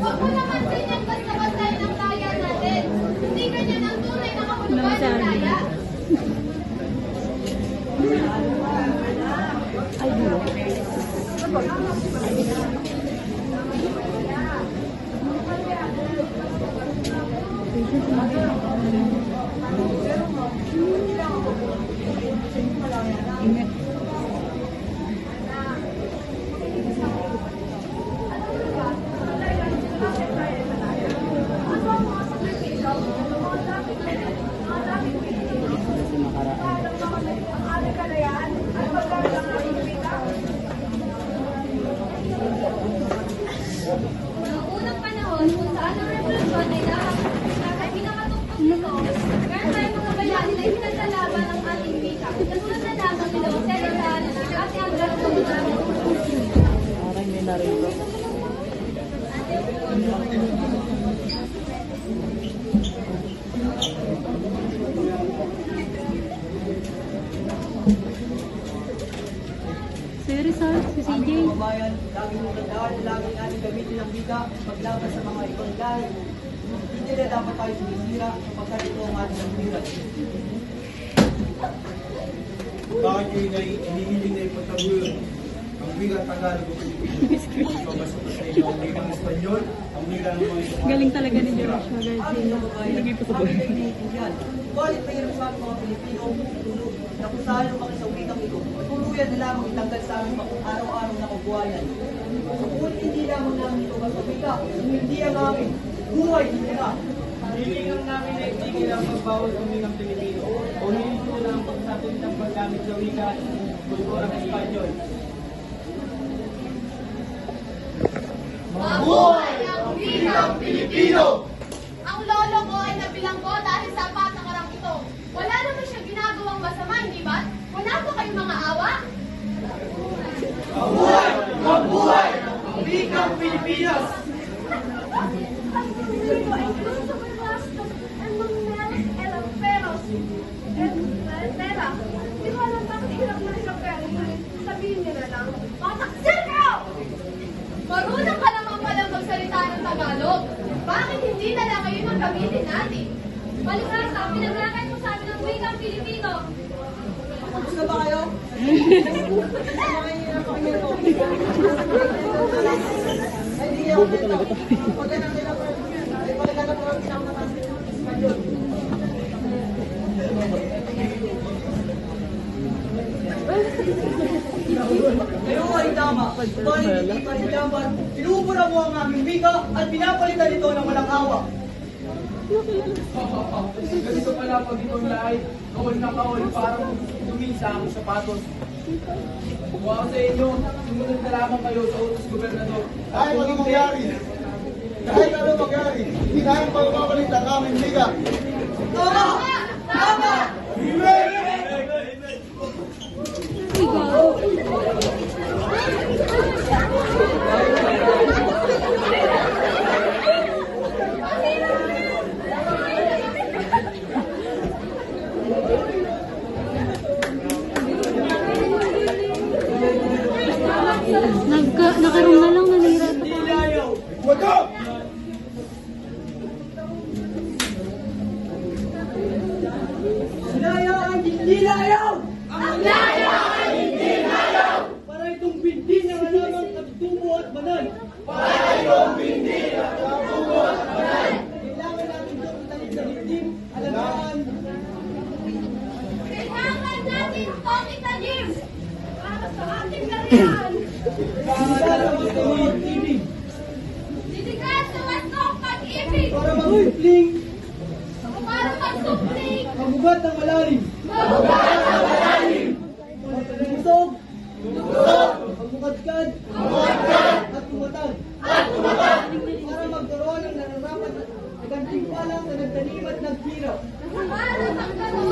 What, Parang may narito. Si Rizal, si CJ. Aming kababayan, laging magandaan, laging natin gamitin ang wika paglaban sa mga ibang lahi. Hindi na dapat tayo sinisira kapag ito ang ating nagpiran. Bakit yun ay hinihiling na ipagtaguyod ang wika Tagalog o Pilipino? Pabasa ko sa inyo ang wikang Espanyol, ang wika ng mga Espanyol. Galing talaga ni Joshua kababayan, lagay pa sa naiintindihan. Ngunit mahirap sa mga Pilipino tulog na kung saan lumaki sa wikang ito, tuluyan na lamang itanggal sa aming araw-araw na kabuhayan. Ngunit hindi lamang namin ito basta wika, hindi ang amin. Buhay nila. Hinihingan namin na hindi lang magbawal ang wikang Pilipino o hinito na ang pagsapit ng paggamit sa wika at kulturang Espanyol. Mabuhay ang wikang Pilipino! Ang lolo ko ay nabilang ko dahil sa patakarang ito. Wala naman siya ginagawang masama, hindi ba? Wala po kayong mga awa? Wikang Pilipinas! Marunong ka naman pala magsalita ng Tagalog. Bakit hindi na lang kayo ang gamitin natin? Palihasa, pinaglakay mo sa amin ng wikang Pilipino. Tapos na ba kayo? Bobo talaga to. Kayo ay tama. Ngunit hindi pa rin dapat. Pinupura mo ang aming wika at pinapalitan ito ng walang hawa. Ganito pala pag itong lahat, kawal na kawal parang dumisa ang sapatos. Ako sa inyo, sumunod na lamang kayo sa utos gobernador. Kahit ano mangyari, kahit ano mangyari, hindi namin pagpapalit ang aming liga. Tama! Tama! Nagka, hindi layaw! Ang layaan, hindi layaw! Para itong binti na alamang nagtumbo at banal. Para itong binti na nagtumbo at banal. Kailangan natin itong italit sa dibdib, alagaan, Kailangan natin itong itanim para sa ating kariyan. para sa mga ibig, Dinigas sa wastong pag-ibig para mag-infling, para magsupling, mabugat ng malalim. mabugat ang malalim, Lumusog, magmukadkad, at tumatag. Para magkaroon ng nararapat at gantimpalang na nagtanim at naghirap. para magkaroon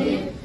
Amen.